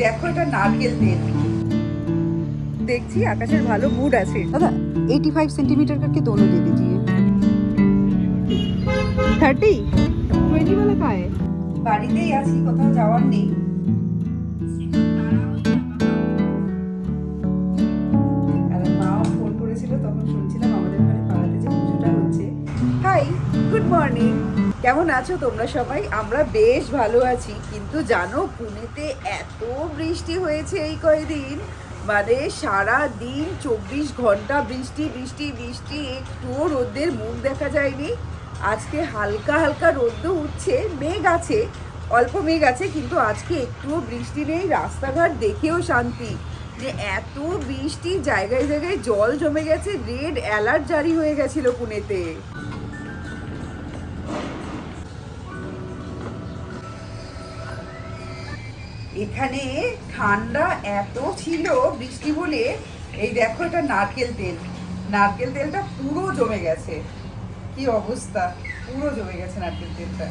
দেখো এটা নারকেল তেল। দেখছি আকাশের ভালো মুড আছে। দাদা এইটি ফাইভ সেন্টিমিটার करके दोनों दे दीजिए থার্টি টোয়েন্টি वाला का বাড়িতেই আছি কোথাও যাওয়ার নেই। তখন শুনছিলাম আমাদের ঘরে পাড়াতে যে পুজোটা হচ্ছে। হাই গুড মর্নিং কেমন আছো তোমরা সবাই? আমরা বেশ ভালো আছি। কিন্তু জানো, পুনেতে এত বৃষ্টি হয়েছে এই কয়দিন। মানে সারা দিন চব্বিশ ঘণ্টা বৃষ্টি বৃষ্টি বৃষ্টি। একটুও রোদের মুখ দেখা যায়নি। আজকে হালকা হালকা রোদ্দ উঠছে। মেঘ আছে, অল্প মেঘ আছে, কিন্তু আজকে একটুও বৃষ্টি নেই। রাস্তাঘাট দেখেও শান্তি। যে এত বৃষ্টি, জায়গায় জায়গায় জল জমে গেছে। রেড অ্যালার্ট জারি হয়ে গেছিল পুনেতে। এখানে ঠান্ডা এত ছিল বৃষ্টি বলে এই দেখো এটা নারকেল তেল। নারকেল তেলটা পুরো জমে গেছে। কি অবস্থা? পুরো জমে গেছে নারকেল তেলটা।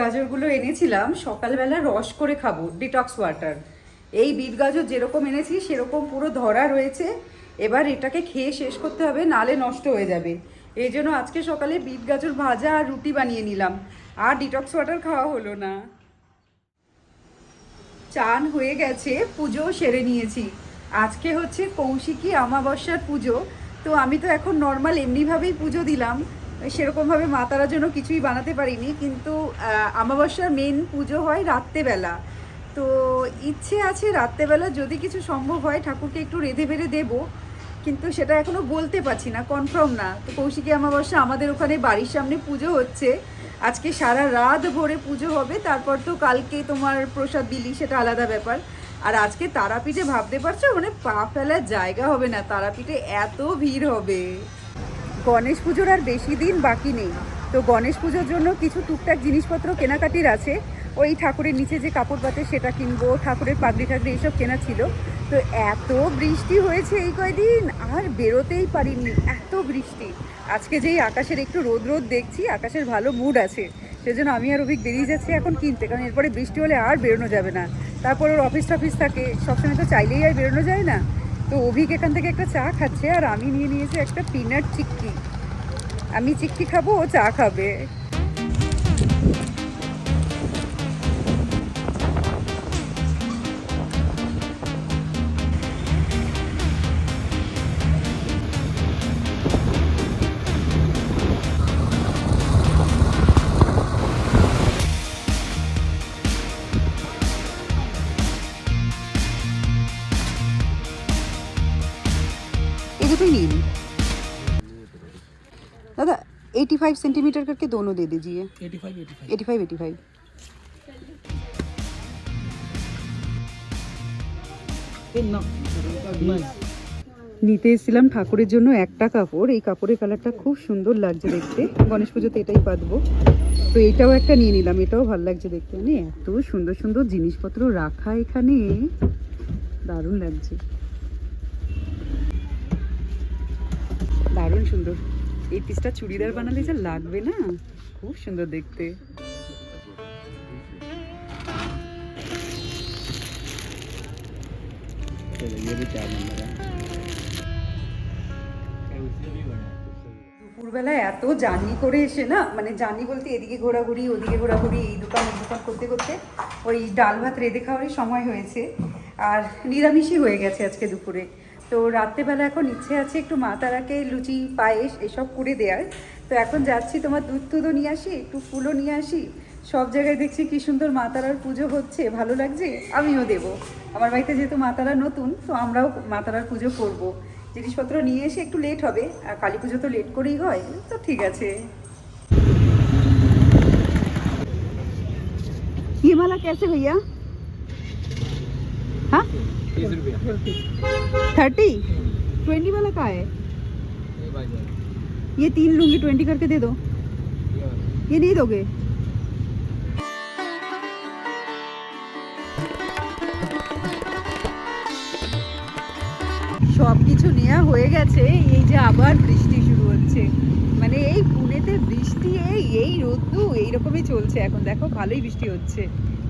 গাজরগুলো এনেছিলাম, সকালবেলা রস করে খাব ডিটক্স ওয়াটার এই বিট গাজর যেরকম এনেছি, সেরকম পুরো ধরা রয়েছে। এবার এটাকে খেয়ে শেষ করতে হবে, নালে নষ্ট হয়ে যাবে। এই জন্য আজকে সকালে বিট গাজর ভাজা আর রুটি বানিয়ে নিলাম। আর ডিটক্স ওয়াটার খাওয়া হলো না। চান হয়ে গেছে, পুজো সেরে নিয়েছি। আজকে হচ্ছে কৌশিকী অমাবস্যার পুজো, তো আমি তো এখন নর্মাল এমনিভাবেই পুজো দিলাম। সেরকমভাবে মা তারার জন্য কিছুই বানাতে পারিনি কিন্তু আহ, অমাবস্যার মেন পুজো হয় রাত্রেবেলা। তো ইচ্ছে আছে রাত্রেবেলা যদি কিছু সম্ভব হয় ঠাকুরকে একটু রেঁধে বেড়ে দেবো কিন্তু সেটা এখনও বলতে পারছি না কনফার্ম না। তো কৌশিকী অমাবস্যা আমাদের ওখানে বাড়ির সামনে পুজো হচ্ছে। আজকে সারা রাত ভোরে পুজো হবে তারপর তো কালকে তোমার প্রসাদ দিলি সেটা আলাদা ব্যাপার। আর আজকে তারাপীঠে ভাবতে পারছ? মানে পা ফেলার জায়গা হবে না তারাপীঠে এত ভিড় হবে। গণেশ পুজোর আর বেশি দিন বাকি নেই। তো গণেশ পুজোর জন্য কিছু টুকটাক জিনিসপত্র কেনাকাটির আছে। ওই ঠাকুরের নিচে যে কাপড় পাতে সেটা কিনবো, ঠাকুরের পাগড়ি ঠাগড়ি এইসব কেনা ছিল। তো এত বৃষ্টি হয়েছে এই কয়দিন, আর বেরোতেই পারিনি, এত বৃষ্টি। আজকে যেই আকাশের একটু রোদ রোদ দেখছি, আকাশের ভালো মুড আছে। সেজন্য আমি আর অভিক বেরিয়ে যাচ্ছি এখন কিনতে, কারণ এরপরে বৃষ্টি হলে আর বেরোনো যাবে না। তারপর ওর অফিস টফিস থাকে, সবসময় তো চাইলেই আর বেরোনো যায় না। তো অভিক এখান থেকে একটা চা খাচ্ছে আর আমি নিয়ে নিয়েছি একটা পিনাট চিক্কি আমি চিক্কি খাব, ও চা খাবে। 85 सेंटीमीटर करके दोनों दे दीजिए 85 85 85 85 না নিতে এসেছিলাম ঠাকুরের জন্য একটা কাপড় এই কাপড়ের কালারটা খুব সুন্দর লাগছে দেখতে গণেশ পুজোতে এটাই পাতবো তো এটাও একটা নিয়ে নিলাম এটাও ভালো লাগছে দেখতে মানে এত সুন্দর সুন্দর জিনিসপত্র রাখা এখানে দারুণ লাগছে দারুণ সুন্দর এই পিসটা চুড়িদার বানালে যা লাগবে না? খুব সুন্দর দেখতে। দুপুরবেলা এত জানি করে এসে না মানে জানি বলতে এদিকে ঘোরাঘুরি, ওদিকে ঘোরাঘুরি, এই দোকান এই দোকান করতে করতে ওই ডাল ভাত রেঁধে খাওয়ারই সময় হয়েছে। আর নিরামিষই হয়ে গেছে আজকে দুপুরে। তো রাত্রেবেলা এখন ইচ্ছে আছে একটু মা তারাকে লুচি পায়েস এসব করে দেওয়ার তো এখন যাচ্ছি তোমার দুধ তুধও নিয়ে আসি একটু ফুলও নিয়ে আসি সব জায়গায় দেখছি কি সুন্দর মা তারার পুজো হচ্ছে ভালো লাগছে আমিও দেব আমার বাড়িতে যেহেতু মা তারা নতুন তো আমরাও মা তারার পুজো করবো জিনিসপত্র নিয়ে এসে একটু লেট হবে আর কালী পুজো তো লেট করেই হয় তো ঠিক আছে ये वाला कैसे भैया हाँ तीस रुपया थर्टी ट्वेंटी वाला का है ये बाईस वाला ये तीन लूंगी ट्वेंटी करके दे दो ये वाला ये नहीं दोगे সব কিছু নেওয়া হয়ে গেছে এই যে আবার বৃষ্টি শুরু হচ্ছে মানে এই পুনেতে বৃষ্টি এই এই রোদ্দু এইরকমই চলছে এখন দেখো ভালোই বৃষ্টি হচ্ছে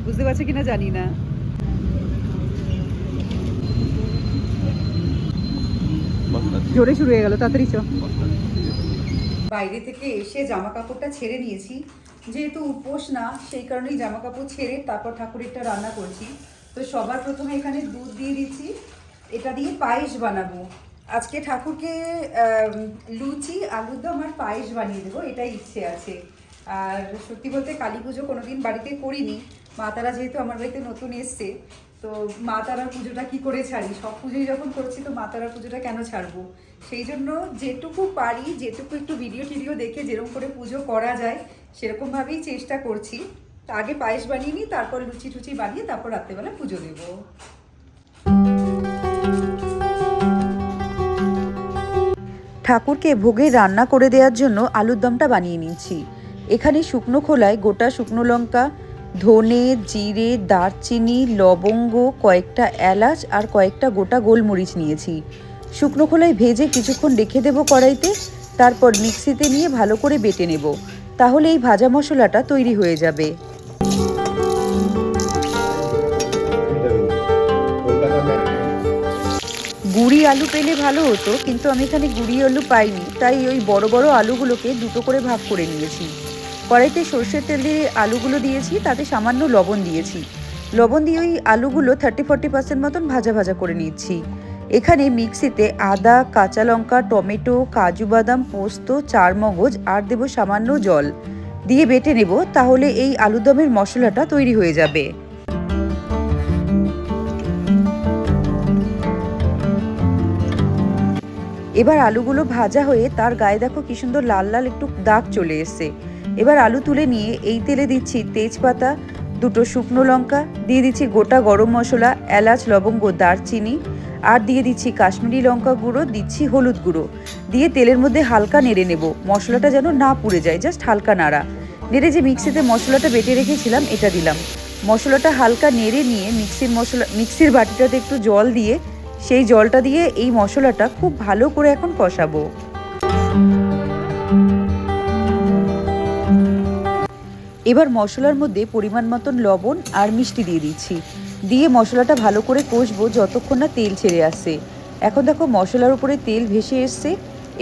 বুঝতে পারছো কিনা জানি না জোরে শুরু হয়ে গেল, তাড়াতাড়ি চো। বাইরে থেকে এসে জামা কাপড়টা ছেড়ে নিয়েছি। যেহেতু উপোস না, সেই কারণেই জামা কাপড় ছেড়ে তারপর ঠাকুরেরটা রান্না করছি। তো সবার প্রথমে এখানে দুধ দিয়ে দিচ্ছি। এটা দিয়ে পায়েস বানাবো। আজকে ঠাকুরকে লুচি, আলুর দম আর পায়েস বানিয়ে দেবো, এটাই ইচ্ছে আছে। আর সত্যি বলতে কালী পুজো কোনোদিন বাড়িতে করিনি। মা তারা যেহেতু আমার বাড়িতে নতুন এসছে তো মা তারার পুজোটা কি করে ছাড়ি? সব পুজোই যখন করছি তো মা তারার পুজোটা কেন ছাড়বো? সেই জন্য যেটুকু পারি, যেটুকু একটু ভিডিও টিডিও দেখে যেরকম করে পুজো করা যায় সেরকমভাবেই চেষ্টা করছি। আগে পায়েস বানিয়ে নিই, তারপর লুচি টুচি বানিয়ে তারপর রাত্রেবেলা পুজো দেবো। ঠাকুরকে ভোগে রান্না করে দেওয়ার জন্য আলুর দমটা বানিয়ে নিচ্ছি এখানে শুকনো খোলায় গোটা শুকনো লঙ্কা ধনে, জিরে, দারচিনি, লবঙ্গ, কয়েকটা এলাচ আর কয়েকটা গোটা গোলমরিচ নিয়েছি। শুকনো খোলায় ভেজে কিছুক্ষণ রেখে দেবো কড়াইতে, তারপর মিক্সিতে নিয়ে ভালো করে বেটে নেব। তাহলে এই ভাজা মশলাটা তৈরি হয়ে যাবে। গুড়ি আলু পেলে ভালো হতো, কিন্তু আমি এখানে গুড়ি আলু পাইনি, তাই ওই বড় বড় আলুগুলোকে দুটো করে ভাগ করে নিয়েছি। কড়াইতে সর্ষের তেল দিয়ে আলুগুলো দিয়েছি, তাতে সামান্য লবণ দিয়েছি। লবণ দিয়ে ওই আলুগুলো থার্টি ফর্টি পার্সেন্ট মতন ভাজা ভাজা করে নিচ্ছি। এখানে মিক্সিতে আদা, কাঁচা লঙ্কা, টমেটো, কাজু বাদাম, পোস্ত, চারমগজ আর দেবো সামান্য জল। দিয়ে বেটে নেব, তাহলে এই আলুদমের মশলাটা তৈরি হয়ে যাবে। এবার আলুগুলো ভাজা হয়ে তার গায়ে দেখো কি সুন্দর লাল লাল একটু দাগ চলে এসছে। এবার আলু তুলে নিয়ে এই তেলে দিচ্ছি তেজপাতা, দুটো শুকনো লঙ্কা, দিয়ে দিচ্ছি গোটা গরম মশলা, এলাচ, লবঙ্গ, দারচিনি, আর দিয়ে দিচ্ছি কাশ্মীরি লঙ্কা গুঁড়ো, দিচ্ছি হলুদ গুঁড়ো। দিয়ে তেলের মধ্যে হালকা নেড়ে নেব। মশলাটা যেন না পুড়ে যায়, জাস্ট হালকা নাড়া। নেড়ে যে মিক্সিতে মশলাটা বেটে রেখেছিলাম, এটা দিলাম। মশলাটা হালকা নেড়ে নিয়ে মিক্সির মশলা, মিক্সির বাটিটাতে একটু জল দিয়ে, সেই জলটা দিয়ে এই মশলাটা খুব ভালো করে এখন কষাবো। এবার মশলার মধ্যে পরিমাণ মতন লবণ আর মিষ্টি দিয়ে দিচ্ছি। দিয়ে মশলাটা ভালো করে কষবো যতক্ষণ না তেল ছেড়ে আসে এখন দেখো মশলার উপরে তেল ভেসে এসছে।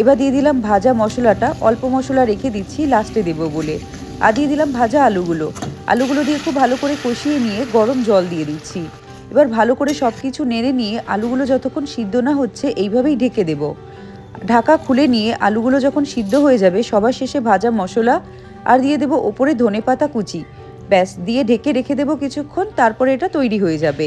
এবার দিয়ে দিলাম ভাজা মশলাটা। অল্প মশলা রেখে দিচ্ছি, লাস্টে দেবো বলে। আর দিয়ে দিলাম ভাজা আলুগুলো। আলুগুলো দিয়ে খুব ভালো করে কষিয়ে নিয়ে গরম জল দিয়ে দিচ্ছি। এবার ভালো করে সব কিছু নেড়ে নিয়ে আলুগুলো যতক্ষণ সিদ্ধ না হচ্ছে এইভাবেই ঢেকে দেব। ঢাকা খুলে নিয়ে আলুগুলো যখন সিদ্ধ হয়ে যাবে, সবার শেষে ভাজা মশলা আর দিয়ে দেবো ওপরে ধনে পাতা কুচি। ব্যাস, দিয়ে ঢেকে রেখে দেবো কিছুক্ষণ, তারপরে এটা তৈরি হয়ে যাবে।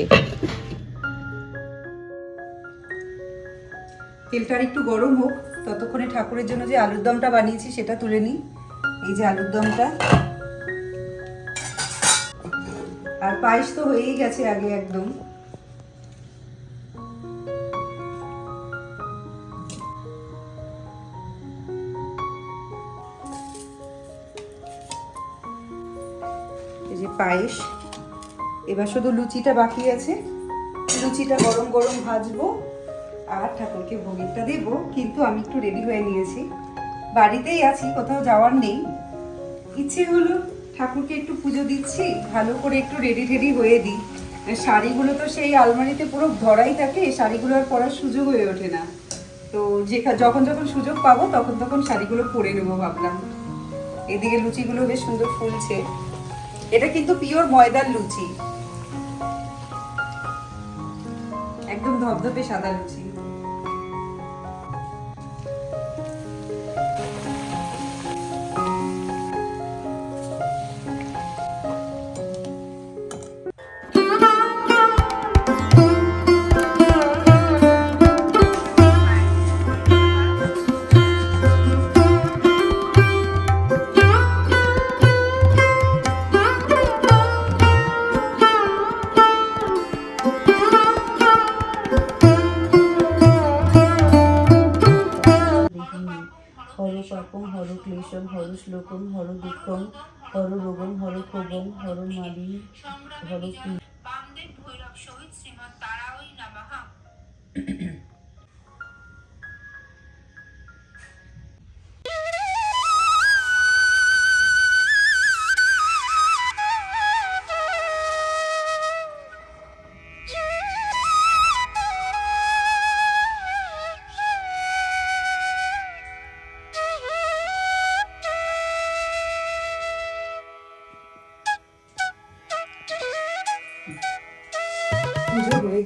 তেলটা একটু গরম হোক, ততক্ষণে ঠাকুরের জন্য যে আলুর দমটা বানিয়েছি সেটা তুলে নিই। এই যে আলুর দমটা। আর পায়েস তো হয়েই গেছে আগে একদম। পায়েস। এবার শুধু লুচিটা বাকি আছে। লুচিটা গরম গরম ভাজবো আর ঠাকুরকে ভোগেরটা দেবো। কিন্তু আমি একটু রেডি হয়ে নিয়েছি। বাড়িতেই আছি, কোথাও যাওয়ার নেই। ইচ্ছে হলো ঠাকুরকে একটু পুজো দিচ্ছি, ভালো করে একটু রেডি টেডি হয়ে দিই। শাড়িগুলো তো সেই আলমারিতে পুরো ধরাই থাকে, শাড়িগুলো আর পরার সুযোগ হয়ে ওঠে না। তো যেখা যখন যখন সুযোগ পাবো, তখন তখন শাড়িগুলো পরে নেব ভাবলাম। এদিকে লুচিগুলো বেশ সুন্দর ফুলছে। এটা কিন্তু পিওর ময়দার লুচি। একদম ধপধপে সাদা লুচি। মালি হর পি বামদেব ভৈরব শহীদ শ্রীমৎ তারাওই নমঃ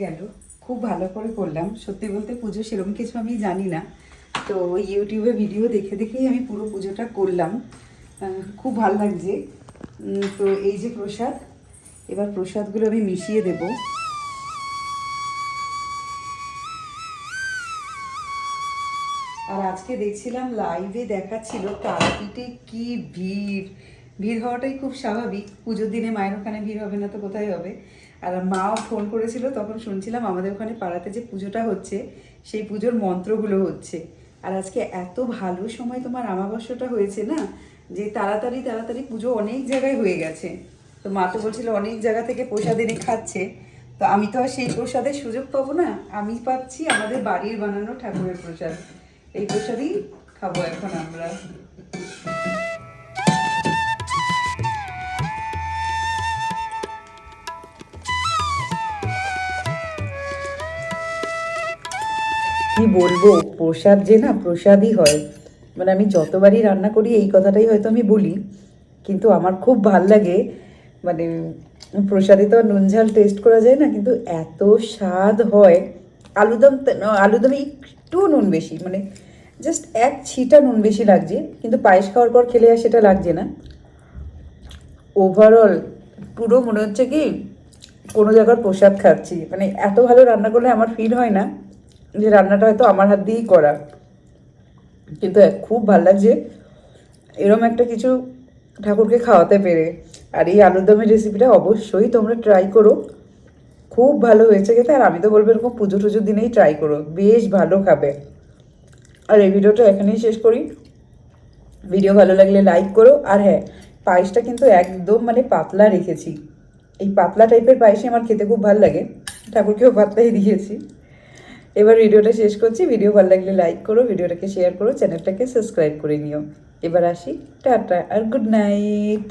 গেল। খুব ভালো করে করলাম। সত্যি বলতে পুজো সেরকম কিছু আমি জানি না। তো ইউটিউবে ভিডিও দেখে দেখেই আমি পুরো পুজোটা করলাম। খুব ভালো লাগছে। তো এই যে প্রসাদ, এবার প্রসাদগুলো আমি মিশিয়ে দেবো। আর আজকে দেখছিলাম লাইভে দেখাচ্ছিল তারাপীঠে কি ভিড়। ভিড় হওয়াটাই খুব স্বাভাবিক। পুজোর দিনে মায়ের ওখানে ভিড় হবে না তো কোথায় হবে? আর মাও ফোন করেছিল, তখন শুনছিলাম আমাদের ওখানে পাড়াতে যে পুজোটা হচ্ছে, সেই পুজোর মন্ত্রগুলো হচ্ছে। আর আজকে এত ভালো সময় তোমার আমাবস্যাটা হয়েছে না, যে তাড়াতাড়ি তাড়াতাড়ি পুজো অনেক জায়গায় হয়ে গেছে। তো মা তো বলছিল অনেক জায়গা থেকে প্রসাদ এনে খাচ্ছে। তো আমি তো আর সেই প্রসাদের সুযোগ পাবো না, আমি পাচ্ছি আমাদের বাড়ির বানানো ঠাকুরের প্রসাদ। এই প্রসাদই খাব এখন আমরা। কি বলব? প্রসাদ যে না, প্রসাদই হয়। মানে আমি যতবারই রান্না করি, এই কথাটাই হয়তো আমি বলি। কিন্তু আমার খুব ভালো লাগে। মানে প্রসাদে তো নুন ঝাল টেস্ট করা যায় না, কিন্তু এত স্বাদ হয়। আলুদম আলুদমে একটু নুন বেশি। মানে জাস্ট এক ছিটা নুন বেশি লাগছে, কিন্তু পায়েস খাওয়ার পর খেলে আর সেটা লাগছে না। ওভারঅল পুরো মনে হচ্ছে কি, কোনো জায়গার প্রসাদ খাচ্ছি। মানে এত ভালো রান্না করলে আমার ফিল হয় না। যে রান্নাটা হয়তো আমার হাত দিয়েই করা। কিন্তু খুব ভালো লাগছে। এরম একটা কিছু ঠাকুরকে খাওয়াতে পেরে। আর এই আলুরদমের রেসিপিটা অবশ্যই তোমরা ট্রাই করো। খুব ভালো হয়েছে খেতে। আর আমি তো বলব এরকম পুজো টুজোর দিনেই ট্রাই করো। বেশ ভালো খাবে। আর এই ভিডিওটা এখানেই শেষ করি। ভিডিও ভালো লাগলে লাইক করো। আর হ্যাঁ পায়েসটা কিন্তু একদম মানে পাতলা রেখেছি। এই পাতলা টাইপের পায়েসই আমার খেতে খুব ভালো লাগে। ঠাকুরকেও পাতলাই দিয়েছি। এবার ভিডিওটা শেষ করছি। ভিডিও ভালো লাগলে লাইক করো, ভিডিওটাকে শেয়ার করো চ্যানেলটাকে সাবস্ক্রাইব করে নিও। এবার আসি। টাটা আর গুড নাইট